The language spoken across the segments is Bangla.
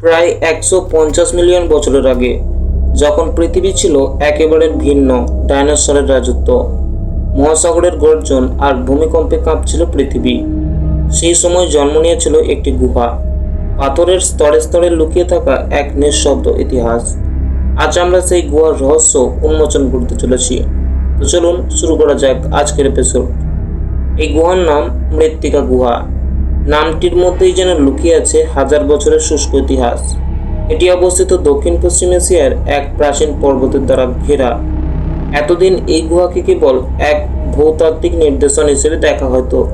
প্রায় একশো পঞ্চাশ মিলিয়ন বছরের আগে, যখন পৃথিবী ছিল একেবারে ভিন্ন ডাইনোসরের রাজত্ব। মহাসাগরের গর্জন আর ভূমিকম্পে কাঁপছিল পৃথিবী। সেই সময় জন্ম নিয়েছিল একটি গুহা। পাথরের স্তরে স্তরে লুকিয়ে থাকা এক নিঃশব্দ ইতিহাস। আজ আমরা সেই গুহার রহস্য উন্মোচন করতে চলেছি। তো চলুন শুরু করা যাক আজকের এপিসোড এই গুহার নাম মৃত্তিকা গুহা। নামটির মধ্যেই যেন লুকিয়ে আছে হাজার বছরের শুষ্ক ইতিহাস। এটি অবস্থিত দক্ষিণ পশ্চিম এশিয়ার এক প্রাচীন পর্বতের দ্বারা ঘেরা। এতদিন এই গুহাকে কেবল এক ভৌতাত্ত্বিক নির্দেশন হিসেবে দেখা হতো।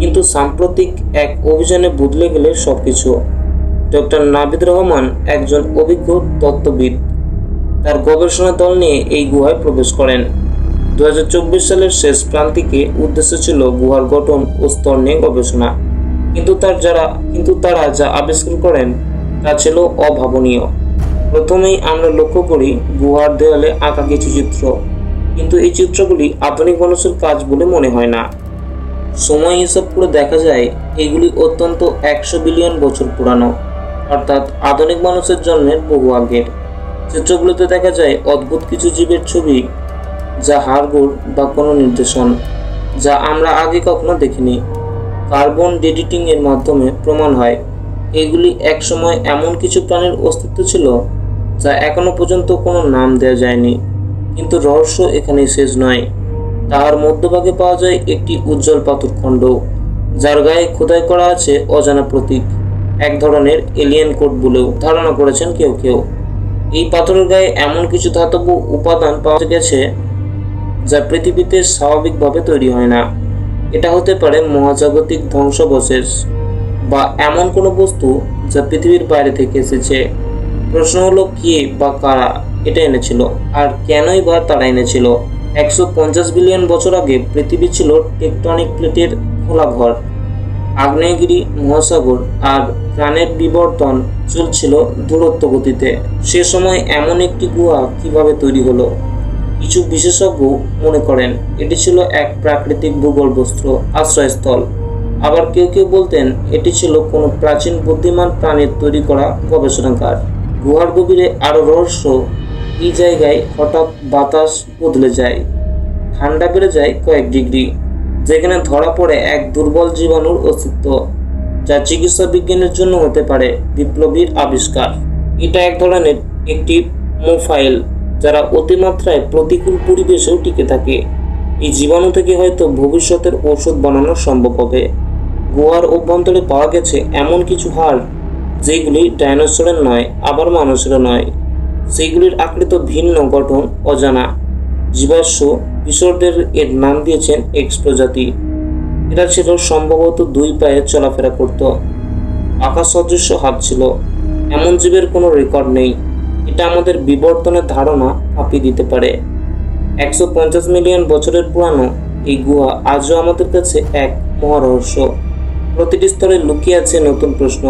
কিন্তু সাম্প্রতিক এক অভিযানে বদলে গেলে সবকিছু। ডক্টর নাবিদ রহমান একজন অভিজ্ঞ তত্ত্ববিদ। তার গবেষণা দল নিয়ে এই গুহায় প্রবেশ করেন। দু হাজার চব্বিশ সালের শেষ প্রান্তিকে উদ্দেশ্য ছিল গুহার গঠন ও স্তর নিয়ে গবেষণা। কিন্তু তার যারা, কিন্তু তারা যা আবিষ্কার করেন, তা ছিল অভাবনীয়। প্রথমেই আমরা লক্ষ্য করি গুহার দেওয়ালে আঁকা কিছু চিত্র। কিন্তু এই চিত্রগুলি আধুনিক মানুষের কাজ বলে মনে হয় না। সময় হিসাব করে দেখা যায়, এগুলি অত্যন্ত একশো বিলিয়ন বছর পুরানো, অর্থাৎ আধুনিক মানুষের জন্মের বহু আগের। চিত্রগুলোতে দেখা যায় অদ্ভুত কিছু জীবের ছবি, যা হাড়গোড় বা কোনো নির্দেশন যা আমরা আগে কখনো দেখিনি। কার্বন ডেডিটিং এর মাধ্যমে প্রমাণ হয়। এগুলি একসময় এমন কিছু প্রাণীর অস্তিত্ব ছিল যা এখনও পর্যন্ত কোনো নাম দেওয়া যায়নি। কিন্তু রহস্য এখানেই শেষ নয়। তাহার মধ্যভাগে পাওয়া যায় একটি উজ্জ্বল পাথরখণ্ড যার গায়ে খোদাই করা আছে অজানা প্রতীক, এক ধরনের এলিয়েন কোড বলেও ধারণা করেছেন কেউ কেউ। এই পাথরের গায়ে এমন কিছু ধাতব উপাদান পাওয়া গেছে যা পৃথিবীতে স্বাভাবিকভাবে তৈরি হয় না। এটা হতে পারে মহাজাগতিক ধ্বংসাবশেষ বা এমন কোনো বস্তু যা পৃথিবীর বাইরে থেকে এসেছে। প্রশ্ন হলো, কে বা কারা এটা এনেছিল আর কেনই বা তারা এনেছিল? একশো পঞ্চাশ বিলিয়ন বছর আগে পৃথিবী ছিল টেকটনিক প্লেটের খোলা ঘর। আগ্নেয়গিরি, মহাসাগর আর প্রাণের বিবর্তন চলছিল দূরত্ব গতিতে। সে সময় এমন একটি গুহা কীভাবে তৈরি হলো? কিছু বিশেষজ্ঞ মনে করেন, এটি ছিল এক প্রাকৃতিক ভূগর্ভস্থ আশ্রয়স্থল। আবার কেউ কেউ বলতেন, এটি ছিল কোনো প্রাচীন বুদ্ধিমান প্রাণীর তৈরি করা গবেষণাগার। গুহার গভীরে আরও রহস্য এই জায়গায় হঠাৎ বাতাস বদলে যায়? ঠান্ডা বেড়ে যায় কয়েক ডিগ্রি, যেখানে ধরা পড়ে এক দুর্বল জীবাণুর অস্তিত্ব, যা চিকিৎসা বিজ্ঞানের জন্য হতে পারে বিপ্লবীর আবিষ্কার। এটা এক ধরনের একটি মোফাইল। যারা অতিমাত্রায় প্রতিকূল পরিবেশেও টিকে থাকে। এই জীবাণু থেকে হয়তো ভবিষ্যতের ঔষধ বানানো সম্ভব হবে। গোয়ার অভ্যন্তরে পাওয়া গেছে এমন কিছু হাড়, যেগুলি ডাইনোসরের নয়, আবার মানুষেরও নয়। সেইগুলির আকৃত ভিন্ন গঠন অজানা। জীবাশ্ম কিশোরদের এর নাম দিয়েছেন এক্স প্রজাতি। এরা ছিল সম্ভবত দুই পায়ে চলাফেরা করত। আকাশ সদৃশ্য হাত ছিল। এমন জীবের কোনো রেকর্ড নেই। এটা আমাদের বিবর্তনের ধারণা কাঁপিয়ে দিতে পারে। একশো পঞ্চাশ মিলিয়ন বছরের পুরানো এই গুহা আজও আমাদের কাছে এক মহারহস্য। প্রতিটি স্তরে লুকিয়ে আছে নতুন প্রশ্ন,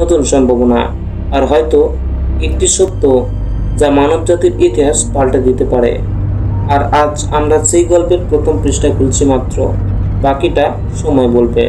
নতুন সম্ভাবনা, আর হয়তো একটি সত্য যা মানব জাতির ইতিহাস পাল্টে দিতে পারে। আর আজ আমরা সেই গল্পের প্রথম পৃষ্ঠা খুলছি মাত্র, বাকিটা সময় বলবে।